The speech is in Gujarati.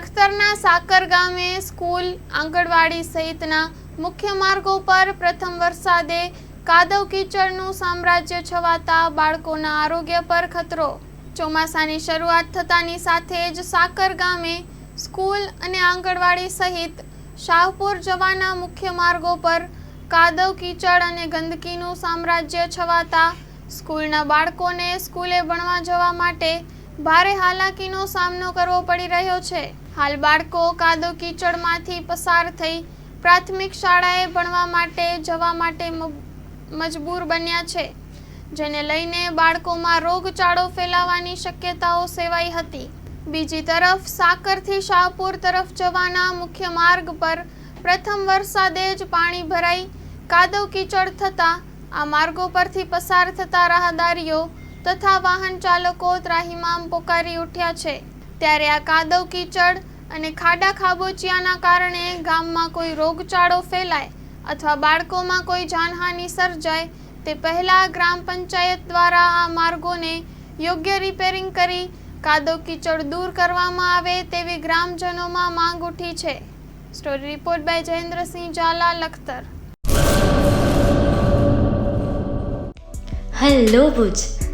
લખતરના સાકર ગામે સ્કૂલ, આંગણવાડી સહિતના મુખ્ય માર્ગો પર પ્રથમ વરસાદે કાદવ કીચડનું સામ્રાજ્ય છવાતા બાળકોના આરોગ્ય પર ખતરો. ચોમાસાની શરૂઆત થતાની સાથે જ સાકર ગામે સ્કૂલ અને આંગણવાડી સહિત શાહપુર જવાના મુખ્ય માર્ગો પર કાદવ કીચડ અને ગંદકીનું સામ્રાજ્ય છવાતા સ્કૂલના બાળકોને સ્કૂલે ભણવા જવા માટે ભારે હાલાકીનો સામનો કરવો પડી રહ્યો છે. હાલ બાળકો કાદવ કીચડમાંથી પસાર થઈ પ્રાથમિક શાળાએ ભણવા માટે જવા માટે મજબૂર બન્યા છે. જેને લઈને બાળકોમાં રોગચાળો ફેલાવાની શક્યતાઓ સેવાઈ હતી. બીજી તરફ સાકરથી શાહપુર તરફ જવાના મુખ્ય માર્ગ પર પ્રથમ વરસાદે જ પાણી ભરાઈ કાદવ કીચડ થતાં આ માર્ગો પરથી પસાર થતા રાહદારીઓ તથા વાહન ચાલકો ત્રાહિમામ પોકારી ઉઠ્યા છે. ત્યારે આ કાદવ કીચડ અને ખાડા ખાબોચિયાના કારણે ગામમાં કોઈ રોગચાળો ફેલાય અથવા બાળકોમાં કોઈ જાનહાનિ સર્જાય, તે પહેલાં ગ્રામ પંચાયત દ્વારા આ માર્ગોને યોગ્ય રિપેરિંગ કરી કાદવ કીચડ દૂર કરવામાં આવે તેવી ગ્રામજનોમાં માંગ ઉઠી છે. Story report by Jayendrasinh Zala, Lakhtar. Hello Bhuj.